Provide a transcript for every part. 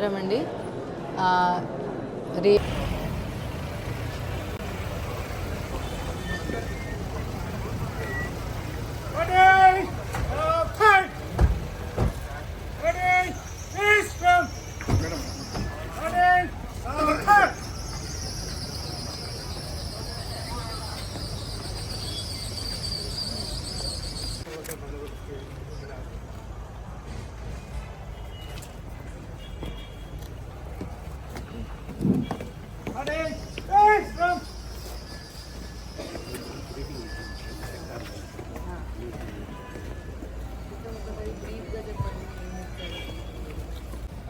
నమస్కారం అండి రే Thank you.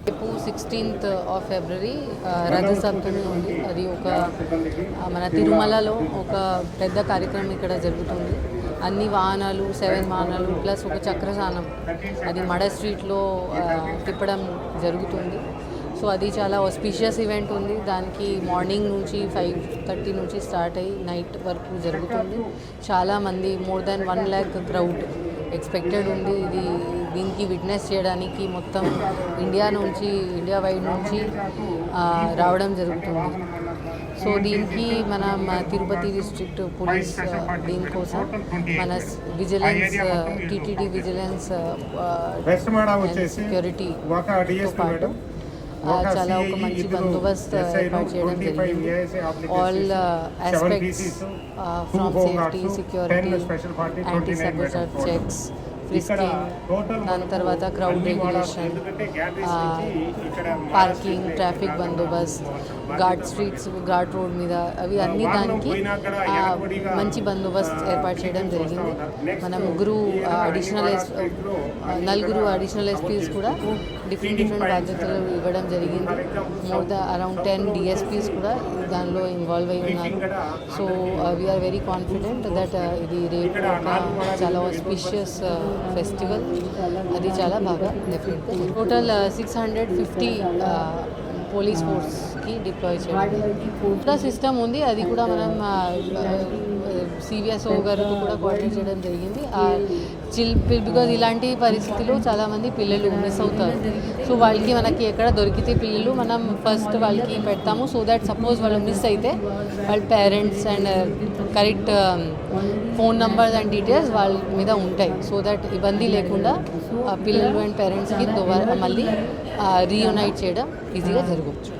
రేపు సిక్స్టీన్త్ ఆఫ్ ఫిబ్రవరి రథసప్తమి ఉంది. అది ఒక మన తిరుమలలో ఒక పెద్ద కార్యక్రమం ఇక్కడ జరుగుతుంది. అన్ని వాహనాలు సెవెన్ వాహనాలు ప్లస్ ఒక చక్రసానం. అది మడ స్ట్రీట్లో తిప్పడం జరుగుతుంది. సో అది చాలా ఆస్పీషియస్ ఈవెంట్ ఉంది. దానికి మార్నింగ్ నుంచి ఫైవ్ థర్టీ నుంచి స్టార్ట్ అయ్యి నైట్ వరకు జరుగుతుంది. చాలామంది more than one lakh crowd expected ఉంది. ఇది దీనికి విట్నెస్ చేయడానికి మొత్తం ఇండియా నుంచి ఇండియా వైడ్ నుంచి రావడం జరుగుతుంది. సో దీనికి మన తిరుపతి డిస్ట్రిక్ట్ పోలీస్ దీనికోసం మన విజిలెన్స్ టీటీడీ విజిలెన్స్ సెక్యూరిటీ పాటు చాలా ఒక మంచి బందోబస్తు ఏర్పాటు చేయడం జరిగింది. All aspects from safety security anti sabotage checks frisking దాని తర్వాత క్రౌడ్ రెగ్యులేషన్ పార్కింగ్ ట్రాఫిక్ బందోబస్త్ ఘాట్ స్ట్రీట్స్ ఘాట్ రోడ్ మీద అవి అన్ని దానికి మంచి బందోబస్తు ఏర్పాటు చేయడం జరిగింది. మన ముగ్గురు అడిషనల్ నలుగురు అడిషనల్ ఎస్పీస్ కూడా డిఫరెంట్ డిఫరెంట్ బాధ్యతలు ఇవ్వడం జరిగింది. More the around ten DSPs కూడా దానిలో ఇన్వాల్వ్ అయి ఉన్నారు. So we're very confident that ఇది రేపు చాలా ఆస్పిషియస్ ఫెస్టివల్. అది చాలా బాగా definite total six hundred fifty police ఫోర్స్కి deploy చేయడం ఇంకా సిస్టమ్ ఉంది. అది కూడా మనం uh, సివిఎస్ఓ గారితో కూడా కోఆర్డినేట్ చేయడం జరిగింది. చిల్ బికాజ్ ఇలాంటి పరిస్థితులు చాలామంది పిల్లలు మిస్ అవుతారు. సో వాళ్ళకి మనకి ఎక్కడ దొరికితే పిల్లలు మనం ఫస్ట్ వాళ్ళకి పెడతాము. సో దట్ సపోజ్ వాళ్ళు మిస్ అయితే వాళ్ళ parents and correct phone numbers and details వాళ్ళ మీద ఉంటాయి. సో దట్ ఇబ్బంది లేకుండా ఆ పిల్లలు అండ్ పేరెంట్స్కి మళ్ళీ రీయునైట్ చేయడం ఈజీగా జరగవచ్చు.